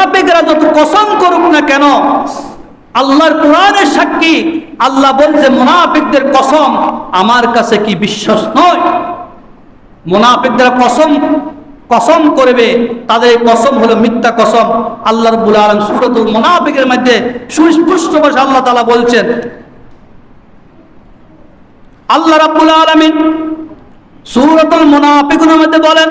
মুনাফিকরা যত কসম করুক না কেন, আল্লাহর কোরআনের সাক্ষী, আল্লাহ বলছে, মুনাফিকদের কসম আমার কাছে কি বিশ্বাস নয়? মুনাফিকরা কসম কসম করবে, তাদের কসম হলো মিথ্যা কসম। আল্লাহ রব্বুল আলম সুরতুল মুনাফিকের মধ্যে সুস্পষ্ট ভাষা আল্লাহ তালা বলছেন, আল্লাহ রাব্বুল আলামিন সূরাতুল মুনাফিকুনের মধ্যে বলেন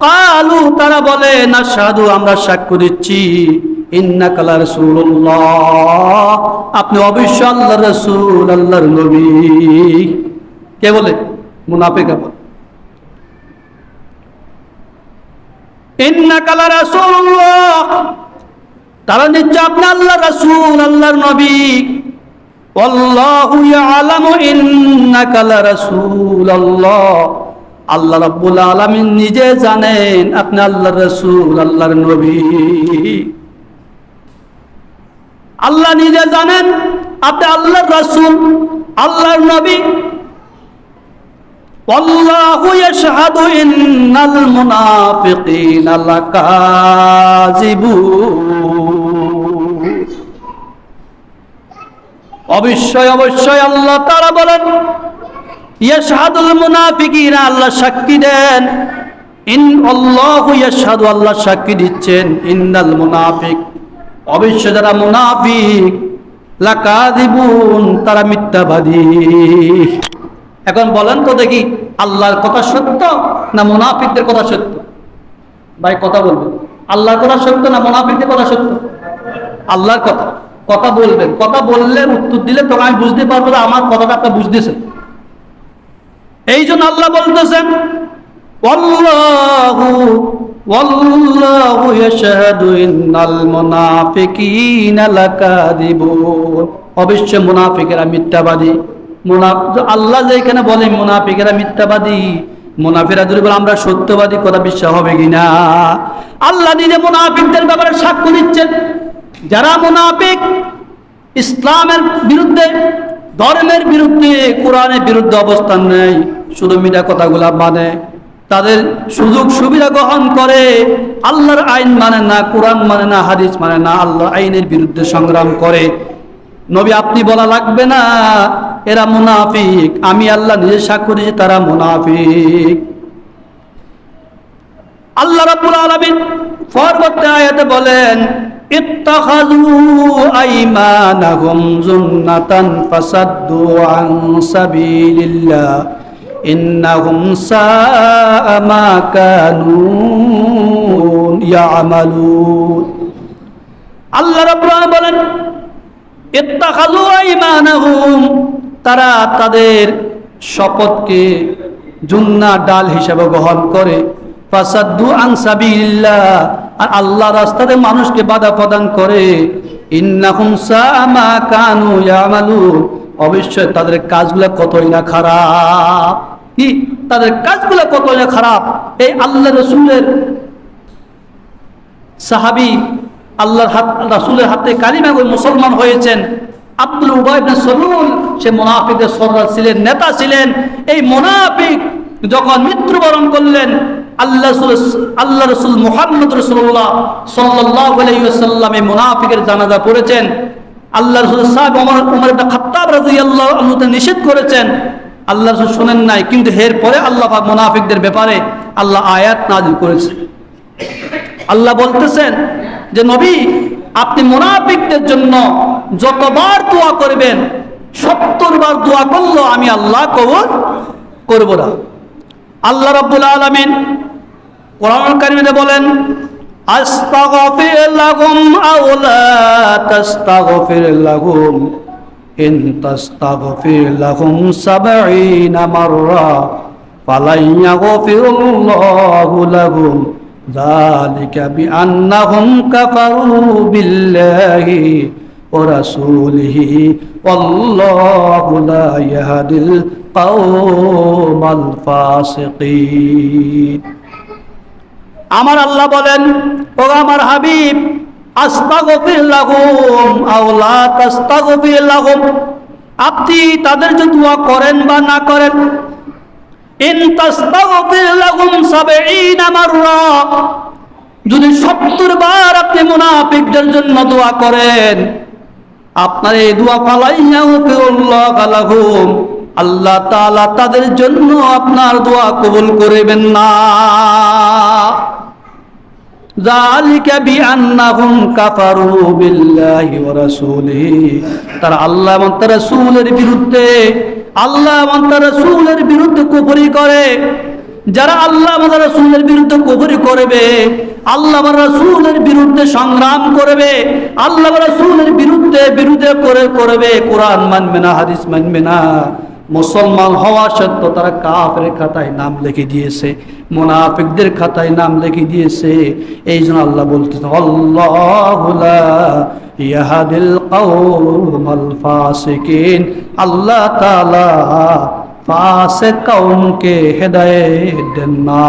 কালু, তারা বলে, না, সাধু, আমরা সাক্ষ্য দিচ্ছি। ইন্না কালার রসুল্লাহ আপনি অবশ্য আল্লাহ রসুল, আল্লাহর নবী। কে বলে? মুনাফে কে বলে। ইন্না কালার রসুল্লাহ তারা নিশ্চয় আপনি আল্লাহ রসুল, আল্লাহর নবী। আল্লাহ ইয়ালামু ইন্না কালার রসুল আল্লাহ রাব্বুল আলামিন নিজে জানেন আপনি আল্লাহর রাসূল আল্লাহর নবী আল্লাহ নিজে জানেন আপনি আল্লাহর রাসূল আল্লাহর নবী والله يشهد إن المنافقين لكاذبون অবশ্যই অবশ্যই আল্লাহ তারা বলেন আল্লাহ দেন। ইন আল্লাহু আল্লাহ দিচ্ছেন। মুনাফিক, অবশ্য যারা মুনাফিক তারা এখন বলেন তো দেখি, আল্লাহর কথা সত্য না মুনাফিকদের কথা সত্য? ভাই, কথা বলবেন। আল্লাহর কথা সত্য না মুনাফিকদের কথা সত্য? আল্লাহর কথা। কথা বলবেন। কথা বললে উত্তর দিলে তখন আমি বুঝতে পারব আমার কথাটা আপনি বুঝতেছেন। এই জন্য আল্লাহ বলতেছেন ওয়াল্লাহু ওয়াল্লাহু ইয়াশহাদু ইন্নাল মুনাফিকিনা লাকাযিবুন। অবশ্য মুনাফিকেরা মিথ্যাবাদী। আল্লাহ যে এখানে বলে মুনাফিকেরা মিথ্যাবাদী মুনাফিরা যদি বলে আমরা সত্যবাদী, কথা বিশ্বাস হবে কিনা আল্লাহ নিজে মুনাফিকদের ব্যাপারে সাক্ষ্য দিচ্ছেন। যারা মুনাফিক ইসলামের বিরুদ্ধে, ধর্মের বিরুদ্ধে, কোরআনের বিরুদ্ধে অবস্থান নেই সুরমিরা কথাগুলা মানে তাদের সুযোগ সুবিধা গ্রহণ করে, আল্লাহর আইন মানে না, কোরআন মানে না, হাদিস মানে না আল্লাহ আইনের বিরুদ্ধে সংগ্রাম করে। নবী, আপনি বলা লাগবে না, এরা মুনাফিক, আমি আল্লাহ নিজে সাক্ষরি দিয়েছি তারা মুনাফিক। আল্লাহ রাবুল আলমিন পরবর্তী আয়াতে বলেন, ইত্তাখাযু আইমানাহুম জুন্নাতান ফাসাদ্দু আন সাবিলিল্লাহ। ইন্নাহুম সাআমা কানু ইয়ামালুন। আল্লাহ রাব্বুল বলেন, ইত্তাখাযু আইমানাহুম, তারা তাদের শপথকে জুন্না ডাল হিসাবে গ্রহণ করে। ফাসাদু আনসাবিল্লাহ আর আল্লাহ রাস্তাতে মানুষকে বাধা প্রদান করে। ইন্নাহুম সাআমা কানু ইয়ামালুন, অবশ্যই তাদের কাজগুলো কতই না খারাপ। কি? তাদের কাজগুলো কতই না খারাপ। এই আল্লাহ রসুলের সাহাবি আল্লাহর হাত, রাসুলের হাতে কালিমা করে মুসলমান হয়েছেন। আব্দুল উবাইবনে সলুল, সে মোনাফিকের সর্দার ছিলেন, নেতা ছিলেন। এই মোনাফিক যখন মৃত্যুবরণ করলেন, আল্লাহ আল্লাহ রসুল মোহাম্মদ রসুল্লাহ সাল্লাহ এই মোনাফিকের জানাজা পড়েছেন। আল্লাহ রসুল সাহেব উমর একটা খাত্তাব রাজি আল্লাহ নিষেধ করেছেন আল্লাহ রসুল শোনেন নাই, কিন্তু এর পরে আল্লাহ মোনাফিকদের ব্যাপারে আল্লাহ আয়াত নাজিল করেছে আল্লাহ বলতেছেন যে, নবী, আপনি মোনাফিকদের জন্য যতবার দোয়া করবেন সত্তর বার দোয়া করল আমি আল্লাহ কবর করব না। আল্লাহ রাব্বুল আলামিন কোরআন বলেন, আস্তাগফির লাহুম আও লা তাস্তাগফির লাহুম ইন তাস্তাগফির লাহুম 70 মাররা ফালাই ইয়াগফিরুল্লাহু লাহুম ذلك بأنهم كفروا بالله ورسوله والله لا يهدي القوم الفاسقين আমার আল্লাহ বলেন ও আমার হাবিব আও লা আপনি তাদের জন্য দোয়া করেন বা না করেন, ইন তাস্তাগফির লাহুম 70 মাররা। যদি 70 বার আপনি মুনাফিকদের জন্য দোয়া করেন, আপনার এই দোয়া ফালাইয়া ফিরুল্লাহ লাহুম। আল্লাহ তাআলা তাদের জন্য আপনার দোয়া কবুল করবেন না। তারা আল্লাহ বিরুদ্ধে আল্লাহ বিরুদ্ধে করে। যারা আল্লাহ বিরুদ্ধে করবে, আল্লাহ বিরুদ্ধে সংগ্রাম করবে, আল্লাহ রসুলের বিরুদ্ধে বিরুদ্ধে করে করবে। কোরআন মানবে না, হাদিস মানবে না। মুসলমান হওয়া সত্ত্বেও তারা কাফ রেখা তাই নাম লিখে দিয়েছে। মুনাফিকদের খাতায় নাম লিখে দিয়েছে। এই জন্য আল্লাহ বলতেছে ইয়াহদিল আল্লাহ তালা ফাসিক কওমকে হেদায় দেন না।